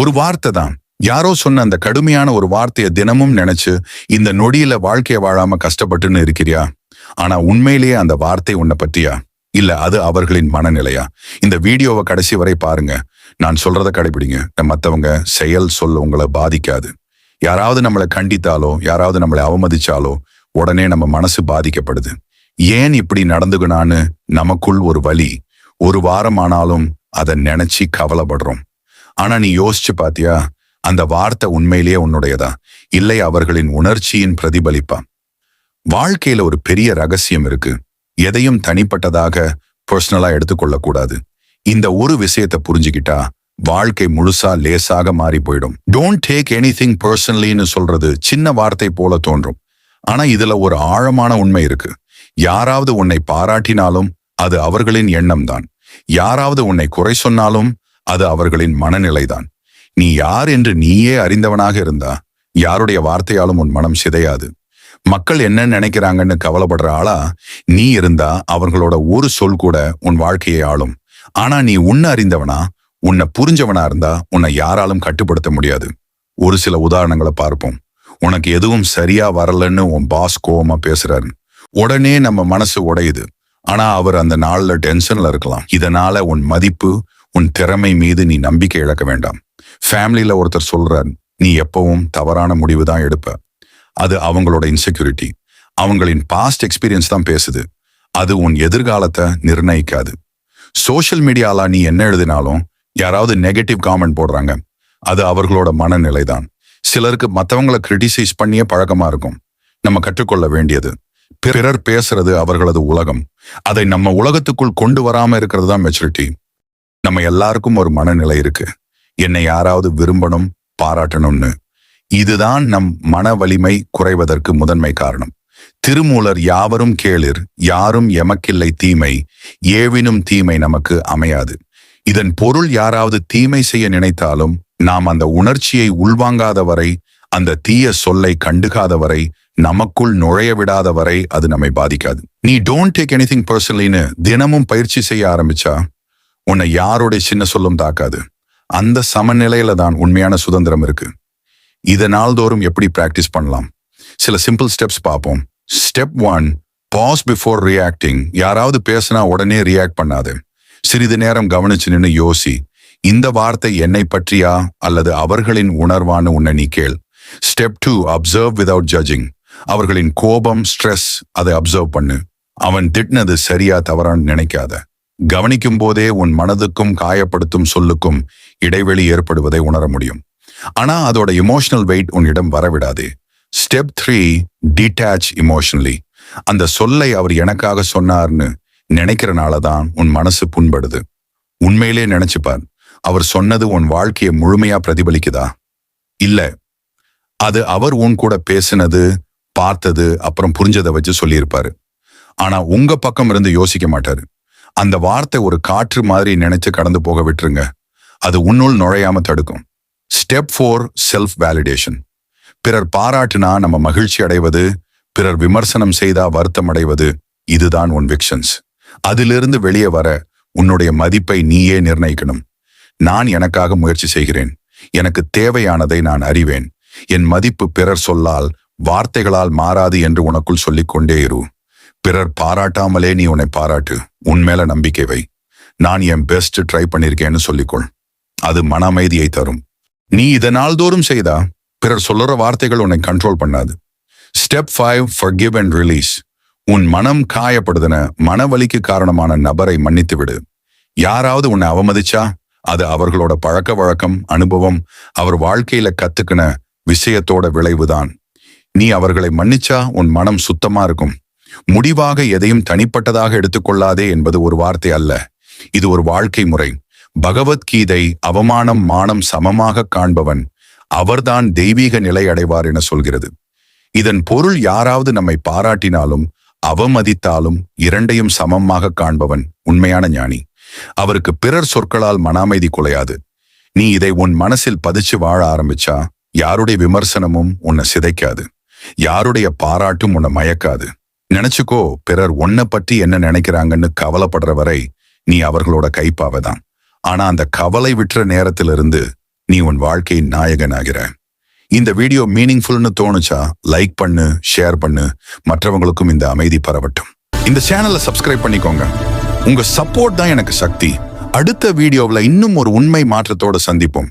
ஒரு வார்த்தை தான். யாரோ சொன்ன அந்த கடுமையான ஒரு வார்த்தையை தினமும் நினைச்சு இந்த நொடியில வாழ்க்கையை வாழாம கஷ்டப்பட்டுன்னு இருக்கிறியா? ஆனா உண்மையிலேயே அந்த வார்த்தை உன்னை பற்றியா? இல்ல அது அவர்களின் மனநிலையா? இந்த வீடியோவை கடைசி வரை பாருங்க. நான் சொல்றதை கடைபிடிங்க. மத்தவங்க செயல் சொல்ல உங்களை பாதிக்காது. யாராவது நம்மளை கண்டித்தாலோ யாராவது நம்மளை அவமதிச்சாலோ உடனே நம்ம மனசு பாதிக்கப்படுது. ஏன் இப்படி நடந்துக்கணான்னு நமக்குள் ஒரு வழி ஒரு வாரம் ஆனாலும் அதை நினைச்சு கவலைப்படுறோம். ஆனா நீ யோசிச்சு பாத்தியா? அந்த வார்த்தை உண்மையிலேயே உன்னுடையதா? இல்லை அவர்களின் உணர்ச்சியின் பிரதிபலிப்பா? வாழ்க்கையில ஒரு பெரிய ரகசியம் இருக்கு. எதையும் தனிப்பட்டதாக பர்சனலா எடுத்துக்கொள்ளக்கூடாது. இந்த ஒரு விஷயத்தை புரிஞ்சுக்கிட்டா வாழ்க்கை முழுசா லேசாக மாறி போயிடும் டோன்ட் டேக் எனி திங் பர்சனலின்னு சொல்றது சின்ன வார்த்தை போல தோன்றும். ஆனா இதுல ஒரு ஆழமான உண்மை இருக்கு. யாராவது உன்னை பாராட்டினாலும் அது அவர்களின் எண்ணம் தான் யாராவது உன்னை குறை சொன்னாலும் அது அவர்களின் மனநிலைதான். நீ யார் என்று நீயே அறிந்தவனாக இருந்தா யாருடைய வார்த்தையாலும் உன் மனம் சிதையாது. மக்கள் என்ன நினைக்கிறாங்கன்னு கவலைப்படுற ஆளா நீ இருந்தா அவர்களோட ஒரு சொல் கூட உன் வாழ்க்கையை ஆளும். ஆனா நீ உன்னை அறிந்தவனா உன்னை புரிஞ்சவனா இருந்தா உன்னை யாராலும் கட்டுப்படுத்த முடியாது. ஒரு சில உதாரணங்களை பார்ப்போம். உனக்கு எதுவும் சரியா வரலன்னு உன் பாஸ் கோவமா பேசுறாரு. உடனே நம்ம மனசு உடையுது. ஆனா அவர் அந்த நாள்ல டென்ஷன்ல இருக்கலாம். இதனால உன் மதிப்பு உன் திறமை மீது நீ நம்பிக்கை இழக்க வேண்டாம். ஃபேமிலியில ஒருத்தர் சொல்றார் நீ எப்பவும் தவறான முடிவு தான் எடுப்ப. அது அவங்களோட இன்செக்யூரிட்டி அவங்களின் பாஸ்ட் எக்ஸ்பீரியன்ஸ் தான் பேசுது. அது உன் எதிர்காலத்தை நிர்ணயிக்காது. சோஷியல் மீடியால நீ என்ன எழுதினாலும் யாராவது நெகட்டிவ் காமெண்ட் போடுறாங்க. அது அவர்களோட மனநிலை தான். சிலருக்கு மற்றவங்களை கிரிட்டிசைஸ் பண்ணியே பழக்கமா இருக்கும். நம்ம கற்றுக்கொள்ள வேண்டியது. பிறர் பேசுறது அவர்களது உலகம். அதை நம்ம உலகத்துக்குள் கொண்டு வராம இருக்கிறது தான் மெச்சூரிட்டி நம்ம எல்லாருக்கும் ஒரு மனநிலை இருக்கு. என்னை யாராவது விரும்பணும் பாராட்டணும்னு. இதுதான் நம் மன வலிமை குறைவதற்கு முதன்மை காரணம். திருமூலர் யாவரும் கேளிர் யாரும் எமக்கில்லை தீமை ஏவினும் தீமை நமக்கு அமையாது. இதன் பொருள் யாராவது தீமை செய்ய நினைத்தாலும் நாம் அந்த உணர்ச்சியை உள்வாங்காத வரை அந்த தீய சொல்லை கண்டுகாத வரை நமக்குள் நுழைய விடாத வரை அது நம்மை பாதிக்காது. நீ டோன்ட் டேக் எனிதிங் பர்சனலின்னு தினமும் பயிற்சி செய்ய ஆரம்பிச்சா உன்னை யாருடைய சின்ன சொல்லும் தாக்காது. அந்த சமநிலையில தான் உண்மையான சுதந்திரம் இருக்கு. இதை நாள்தோறும் எப்படி பிராக்டிஸ் பண்ணலாம்? சில சிம்பிள் ஸ்டெப்ஸ் பார்ப்போம். Step one pause before reacting யாராவது பேசினா உடனே ரியாக்ட் பண்ணாது. சிறிது நேரம் கவனிச்சு நின்று யோசி. இந்த வார்த்தை என்னை பற்றியா? அல்லது அவர்களின் உணர்வான்னு உன்னை நீ கேள். Step two observe without judging அவர்களின் கோபம் ஸ்ட்ரெஸ் அதை அப்சர்வ் பண்ணு. அவன் திட்டினது சரியா தவறான்னு நினைக்காத. கவனிக்கும் போதே உன் மனதுக்கும் காயப்படுத்தும் சொல்லுக்கும் இடைவெளி ஏற்படுவதை உணர முடியும். ஆனா அதோட இமோஷனல் வெயிட் உன்னிடம் வரவிடாது. ஸ்டெப் த்ரீ டிட்டாச் இமோஷனலி அந்த சொல்லை அவர் எனக்காக சொன்னார்னு நினைக்கிறனால தான் உன் மனசு புண்படுது. உண்மையிலே நினைச்சுப்பார் அவர் சொன்னது உன் வாழ்க்கையை முழுமையா பிரதிபலிக்குதா? இல்ல அது அவர் உன் கூட பேசினது பார்த்தது அப்புறம் புரிஞ்சதை வச்சு சொல்லியிருப்பாரு. ஆனா உங்க பக்கம் இருந்து யோசிக்க மாட்டாரு. அந்த வார்த்தை ஒரு காற்று மாதிரி நினைச்சு கடந்து போக விட்டுருங்க. அது உன்னுள் நுழையாம தடுக்கும். ஸ்டெப் ஃபோர் செல்ஃப் வேலிடேஷன் பிறர் பாராட்டுனா நம்ம மகிழ்ச்சி அடைவது பிறர் விமர்சனம் செய்தா வருத்தம் அடைவது இதுதான் உன் விக்ஷன்ஸ் அதிலிருந்து வெளியே வர உன்னுடைய மதிப்பை நீயே நிர்ணயிக்கணும். நான் எனக்காக முயற்சி செய்கிறேன். எனக்கு தேவையானதை நான் அறிவேன். என் மதிப்பு பிறர் சொல்லால் வார்த்தைகளால் மாறாது என்று உனக்குள் சொல்லிக் கொண்டே இரு. பிறர் பாராட்டாமலே நீ உன்னை பாராட்டு உன் மேல நம்பிக்கை வை. நான் என் பெஸ்ட் ட்ரை பண்ணியிருக்கேன்னு சொல்லிக்கொள். அது மன அமைதியை தரும். நீ இதை நாள்தோறும் செய்தா பிறர் சொல்லுற வார்த்தைகள் உன்னை கண்ட்ரோல் பண்ணாது. Step five forgive and release உன் மனம் காயப்படுதுன மனவலிக்கு காரணமான நபரை மன்னித்து விடு. யாராவது உன்னை அவமதிச்சா அது அவர்களோட பழக்க வழக்கம் அனுபவம் அவர் வாழ்க்கையில கத்துக்கின விஷயத்தோட விளைவுதான். நீ அவர்களை மன்னிச்சா உன் மனம் சுத்தமா இருக்கும். முடிவாக எதையும் தனிப்பட்டதாக எடுத்துக்கொள்ளாதே என்பது ஒரு வார்த்தை அல்ல. இது ஒரு வாழ்க்கை முறை. பகவத்கீதை அவமானம் மானம் சமமாக காண்பவன் அவர்தான் தெய்வீக நிலை அடைவார் என சொல்கிறது. இதன் பொருள் யாராவது நம்மை பாராட்டினாலும் அவமதித்தாலும் இரண்டையும் சமமாக காண்பவன் உண்மையான ஞானி. அவருக்கு பிறர் சொற்களால் மன அமைதி குலையாது. நீ இதை உன் மனசில் பதிச்சு வாழ ஆரம்பிச்சா யாருடைய விமர்சனமும் உன்னை சிதைக்காது. யாருடைய பாராட்டும் உன்னை மயக்காது. நினைச்சுக்கோ பிறர் உன்னை பற்றி என்ன நினைக்கிறாங்கன்னு கவலைப்படுற வரை நீ அவர்களோட கைப்பாவதான். ஆனா அந்த கவலை விட்டுற நேரத்திலிருந்து நீ உன் வாழ்க்கையின் நாயகனாகிற. இந்த வீடியோ மீனிங்ஃபுல்னு தோணுச்சா லைக் பண்ணு ஷேர் பண்ணு. மற்றவங்களுக்கும் இந்த அமைதி பரவட்டும். இந்த சேனலை சப்ஸ்கிரைப் பண்ணிக்கோங்க. உங்க சப்போர்ட் தான் எனக்கு சக்தி. அடுத்த வீடியோவில் இன்னும் ஒரு உண்மை மாற்றத்தோட சந்திப்போம்.